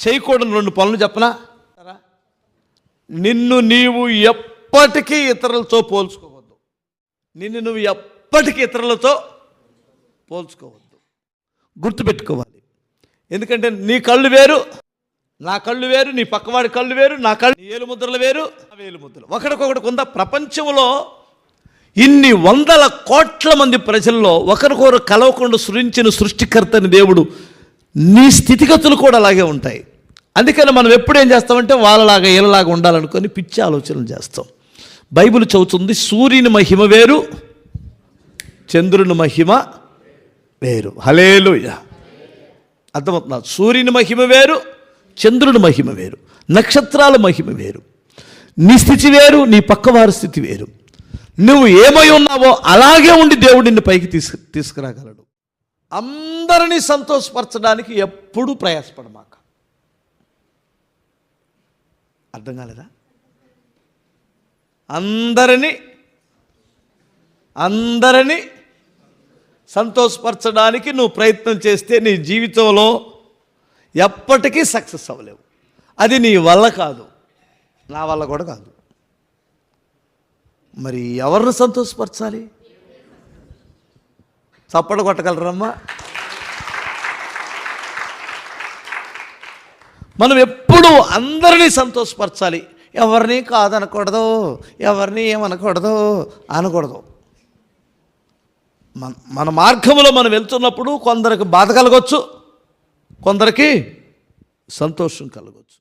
చేయకూడని రెండు పనులు చెప్పనా? నిన్ను నీవు ఎప్పటికీ ఇతరులతో పోల్చుకోవద్దు. నిన్ను నువ్వు ఎప్పటికీ ఇతరులతో పోల్చుకోవద్దు. గుర్తుపెట్టుకోవాలి. ఎందుకంటే నీ కళ్ళు వేరు నా కళ్ళు వేరు నీ పక్కవాడి కళ్ళు వేరు నా కళ్ళు ఏలు ముద్రలు వేరు వేలు ముద్రలు. ఒకరికొకటి కొంత ప్రపంచంలో ఇన్ని వందల కోట్ల మంది ప్రజల్లో ఒకరికొకరు కలవకుండా సృష్టించిన సృష్టికర్తని దేవుడు నీ స్థితిగతులు కూడా అలాగే ఉంటాయి. అందుకని మనం ఎప్పుడు ఏం చేస్తామంటే వాళ్ళలాగా వీళ్ళలాగా ఉండాలనుకొని పిచ్చి ఆలోచనలు చేస్తాం. బైబిల్ చదువుతుంది సూర్యుని మహిమ వేరు చంద్రుని మహిమ వేరు. హలేలుయ అర్థమవుతున్నా సూర్యుని మహిమ వేరు చంద్రుని మహిమ వేరు. నక్షత్రాల మహిమ వేరు. నీ స్థితి వేరు నీ పక్కవారి స్థితి వేరు. నువ్వు ఏమై ఉన్నావో అలాగే ఉండి దేవుడిని పైకి తీసుకు తీసుకురాగలడు. అందరినీ సంతోషపరచడానికి ఎప్పుడూ ప్రయాసపడమాక. అర్థం కాలేదా? అందరినీ అందరినీ సంతోషపరచడానికి నువ్వు ప్రయత్నం చేస్తే నీ జీవితంలో ఎప్పటికీ సక్సెస్ అవ్వలేవు. అది నీ వల్ల కాదు. నా వల్ల కూడా కాదు. మరి ఎవరిని సంతోషపరచాలి? చప్పట కొట్టగలరమ్మా. మనం ఎప్పుడు అందరినీ సంతోషపరచాలి. ఎవరిని కాదనకూడదు ఎవరిని ఏమనకూడదు అనకూడదు. మన మన మార్గంలో మనం వెళ్తున్నప్పుడు కొందరికి బాధ కలగవచ్చు కొందరికి సంతోషం కలగవచ్చు